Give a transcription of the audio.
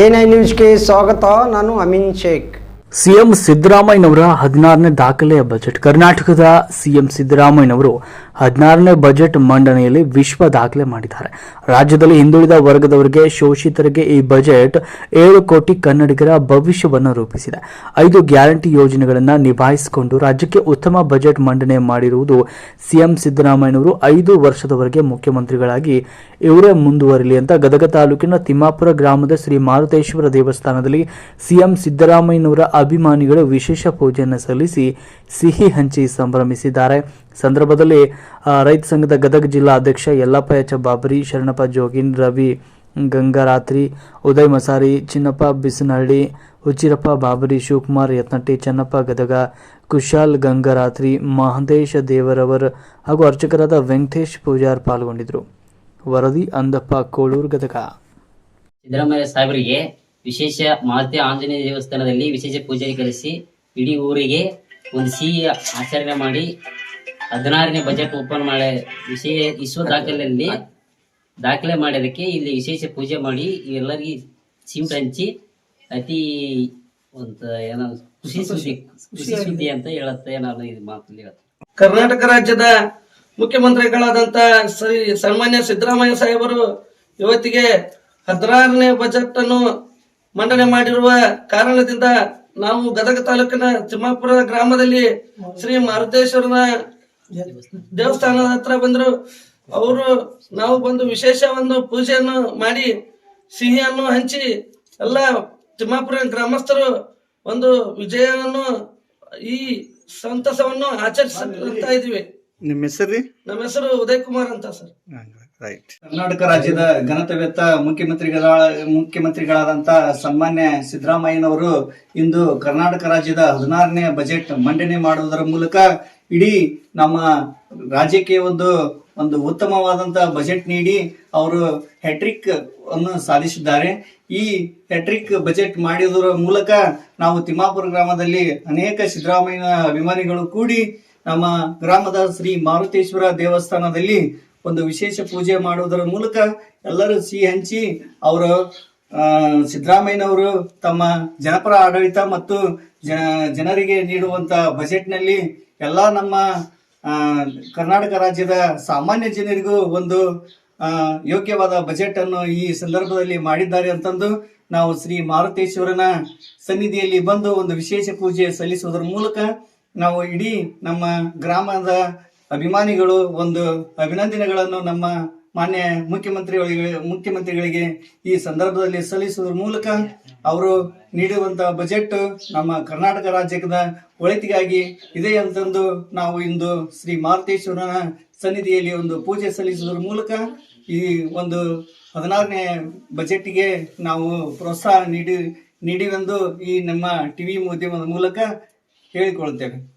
N I ನ್ಯೂಸ್ಗೆ ಸ್ವಾಗತ, ನಾನು ಅಮಿನ್ ಶೇಖ್. ಸಿಎಂ ಸಿದ್ದರಾಮಯ್ಯನವರ ಹದಿನಾರನೇ ದಾಖಲೆಯ ಬಜೆಟ್. ಕರ್ನಾಟಕದ ಸಿಎಂ ಸಿದ್ದರಾಮಯ್ಯನವರು ಹದಿನಾರನೇ ಬಜೆಟ್ ಮಂಡನೆಯಲ್ಲಿ ವಿಶ್ವ ದಾಖಲೆ ಮಾಡಿದ್ದಾರೆ. ರಾಜ್ಯದಲ್ಲಿ ಹಿಂದುಳಿದ ವರ್ಗದವರಿಗೆ ಶೋಷಿತರಿಗೆ ಈ ಬಜೆಟ್ ಏಳು ಕೋಟಿ ಕನ್ನಡಿಗರ ಭವಿಷ್ಯವನ್ನು ರೂಪಿಸಿದೆ. ಐದು ಗ್ಯಾರಂಟಿ ಯೋಜನೆಗಳನ್ನು ನಿಭಾಯಿಸಿಕೊಂಡು ರಾಜ್ಯಕ್ಕೆ ಉತ್ತಮ ಬಜೆಟ್ ಮಂಡನೆ ಮಾಡಿರುವುದು ಸಿಎಂ ಸಿದ್ದರಾಮಯ್ಯನವರು ಐದು ವರ್ಷದವರೆಗೆ ಮುಖ್ಯಮಂತ್ರಿಗಳಾಗಿ ಇವರೇ ಮುಂದುವರಿಲಿ ಅಂತ ಗದಗ ತಾಲೂಕಿನ ತಿಮ್ಮಾಪುರ ಗ್ರಾಮದ ಶ್ರೀ ಮಾರುತೇಶ್ವರ ದೇವಸ್ಥಾನದಲ್ಲಿ ಸಿಎಂ ಸಿದ್ದರಾಮಯ್ಯನವರ ಅಭಿಮಾನಿಗಳು ವಿಶೇಷ ಪೂಜೆಯನ್ನು ಸಲ್ಲಿಸಿ ಸಿಹಿ ಹಂಚಿ ಸಂಭ್ರಮಿಸಿದ್ದಾರೆ. ಸಂದರ್ಭದಲ್ಲಿ ರೈತ ಸಂಘದ ಗದಗ ಜಿಲ್ಲಾ ಅಧ್ಯಕ್ಷ ಯಲ್ಲಪ್ಪ ಎಚ್. ಬಾಬರಿ, ಶರಣಪ್ಪ ಜೋಗಿನ್, ರವಿ ಗಂಗಾರಾತ್ರಿ, ಉದಯ್ ಮಸಾರಿ, ಚಿನ್ನಪ್ಪ ಬಿಸನಹಳ್ಳಿ, ಹುಚ್ಚಿರಪ್ಪ ಬಾಬರಿ, ಶಿವಕುಮಾರ್ ಯತ್ನಟ್ಟಿ, ಚನ್ನಪ್ಪ ಗದಗ, ಕುಶಾಲ್ ಗಂಗಾರಾತ್ರಿ ಮಹದೇಶ ದೇವರವರ್ ಹಾಗೂ ಅರ್ಚಕರಾದ ವೆಂಕಟೇಶ್ ಪೂಜಾರ್ ಪಾಲ್ಗೊಂಡಿದ್ದರು. ವರದಿ, ಅಂದಪ್ಪ, ಕೋಳೂರು ಗದಗ. ಸಿದ್ದರಾಮಯ್ಯ ಸಾಹೇಬರಿಗೆ ವಿಶೇಷ ಮಾಧ್ಯ ಆಂಜನೇಯ ದೇವಸ್ಥಾನದಲ್ಲಿ ವಿಶೇಷ ಪೂಜೆ ಕಲಿಸಿ, ಇಡೀ ಊರಿಗೆ ಒಂದು ಸಿಹಿ ಆಚರಣೆ ಮಾಡಿ ಹದಿನಾರನೇ ಬಜೆಟ್ ಓಪನ್ ಮಾಡಿ ವಿಶೇಷ ವಿಶ್ವ ದಾಖಲೆಯಲ್ಲಿ ದಾಖಲೆ ಮಾಡೋದಕ್ಕೆ ಇಲ್ಲಿ ವಿಶೇಷ ಪೂಜೆ ಮಾಡಿ ಎಲ್ಲರಿಗೆ ಸಿಂಟ್ ಹಂಚಿ ಅತಿ ಒಂದು ಏನೋ ಖುಷಿ ಸುದ್ದಿ ಖುಷಿ ಸುದ್ದಿ ಅಂತ ಹೇಳುತ್ತೆ ನಾನು ಇದು ಮಾತಲ್ಲಿ ಹೇಳುತ್ತೆ ಕರ್ನಾಟಕ ರಾಜ್ಯದ ಮುಖ್ಯಮಂತ್ರಿಗಳಾದಂತ ಶ್ರೀ ಸನ್ಮಾನ್ಯ ಸಿದ್ದರಾಮಯ್ಯ ಸಾಹೇಬರು ಇವತ್ತಿಗೆ ಹದಿನಾರನೇ ಬಜೆಟ್ ಅನ್ನು ಮಂಡನೆ ಮಾಡಿರುವ ಕಾರಣದಿಂದ ನಾವು ಗದಗ ತಾಲೂಕಿನ ತಿಮ್ಮಾಪುರ ಗ್ರಾಮದಲ್ಲಿ ಶ್ರೀ ಮಾರುತೇಶ್ವರನ ದೇವಸ್ಥಾನದ ಹತ್ರ ಬಂದ್ರು ಅವರು ನಾವು ಬಂದು ವಿಶೇಷ ಒಂದು ಪೂಜೆಯನ್ನು ಮಾಡಿ ಸಿಹಿಯನ್ನು ಹಂಚಿ ಎಲ್ಲ ತಿಮ್ಮಾಪುರ ಗ್ರಾಮಸ್ಥರು ಒಂದು ವಿಜಯವನ್ನು ಈ ಸಂತಸವನ್ನು ಆಚರಿಸ್ತಾ ಇದೀವಿ ನಿಮ್ಮ ಹೆಸರು ನಮ್ಮ ಹೆಸರು ಉದಯ್ ಕುಮಾರ್ ಅಂತ ಸರ್. ರೈಟ್ ಕರ್ನಾಟಕ ರಾಜ್ಯದ ಘನತವೆತ್ತ ಮುಖ್ಯಮಂತ್ರಿಗಳ, ಮುಖ್ಯಮಂತ್ರಿಗಳಾದಂತ ಸನ್ಮಾನ್ಯ ಸಿದ್ದರಾಮಯ್ಯನವರು ಇಂದು ಕರ್ನಾಟಕ ರಾಜ್ಯದ ಹದಿನಾರನೇ ಬಜೆಟ್ ಮಂಡನೆ ಮಾಡುವುದರ ಮೂಲಕ ಇಡೀ ನಮ್ಮ ರಾಜ್ಯಕ್ಕೆ ಒಂದು ಒಂದು ಉತ್ತಮವಾದಂತಹ ಬಜೆಟ್ ನೀಡಿ ಅವರು ಹೆಟ್ರಿಕ್ ಅನ್ನು ಸಾಧಿಸಿದ್ದಾರೆ. ಈ ಹೆಟ್ರಿಕ್ ಬಜೆಟ್ ಮಾಡಿದರ ಮೂಲಕ ನಾವು ತಿಮ್ಮಾಪುರ ಗ್ರಾಮದಲ್ಲಿ ಅನೇಕ ಸಿದ್ದರಾಮಯ್ಯನ ಅಭಿಮಾನಿಗಳು ಕೂಡಿ ನಮ್ಮ ಗ್ರಾಮದ ಶ್ರೀ ಮಾರುತೇಶ್ವರ ದೇವಸ್ಥಾನದಲ್ಲಿ ಒಂದು ವಿಶೇಷ ಪೂಜೆ ಮಾಡುವುದರ ಮೂಲಕ ಎಲ್ಲರೂ ಸಿಹಿ ಹಂಚಿ ಅವರ ಸಿದ್ದರಾಮಯ್ಯನವರು ತಮ್ಮ ಜನಪರ ಆಡಳಿತ ಮತ್ತು ಜನರಿಗೆ ನೀಡುವಂತ ಬಜೆಟ್ನಲ್ಲಿ ಎಲ್ಲ ನಮ್ಮ ಕರ್ನಾಟಕ ರಾಜ್ಯದ ಸಾಮಾನ್ಯ ಜನರಿಗೂ ಒಂದು ಯೋಗ್ಯವಾದ ಬಜೆಟ್ ಅನ್ನು ಈ ಸಂದರ್ಭದಲ್ಲಿ ಮಾಡಿದ್ದಾರೆ ಅಂತಂದು ನಾವು ಶ್ರೀ ಮಾರುತೇಶ್ವರನ ಸನ್ನಿಧಿಯಲ್ಲಿ ಬಂದು ಒಂದು ವಿಶೇಷ ಪೂಜೆ ಸಲ್ಲಿಸುವುದರ ಮೂಲಕ ನಾವು ಇಡೀ ನಮ್ಮ ಗ್ರಾಮದ ಅಭಿಮಾನಿಗಳು ಒಂದು ಅಭಿನಂದನೆಗಳನ್ನು ನಮ್ಮ ಮಾನ್ಯ ಮುಖ್ಯಮಂತ್ರಿಗಳಿಗೆ ಮುಖ್ಯಮಂತ್ರಿಗಳಿಗೆ ಈ ಸಂದರ್ಭದಲ್ಲಿ ಸಲ್ಲಿಸುವುದರ ಮೂಲಕ ಅವರು ನೀಡುವಂತಹ ಬಜೆಟ್ ನಮ್ಮ ಕರ್ನಾಟಕ ರಾಜ್ಯದ ಒಳಿತಿಗಾಗಿ ಇದೆ ಅಂತಂದು ನಾವು ಇಂದು ಶ್ರೀ ಮಾರುತೇಶ್ವರನ ಸನ್ನಿಧಿಯಲ್ಲಿ ಒಂದು ಪೂಜೆ ಸಲ್ಲಿಸುವುದರ ಮೂಲಕ ಈ ಒಂದು ಹದಿನಾರನೇ ಬಜೆಟ್ಗೆ ನಾವು ಪ್ರೋತ್ಸಾಹ ನೀಡಿ, ನೀಡಿವೆಂದು ಈ ನಮ್ಮ ಟಿವಿ ಮಾಧ್ಯಮದ ಮೂಲಕ ಹೇಳಿಕೊಳ್ಳುತ್ತೇವೆ.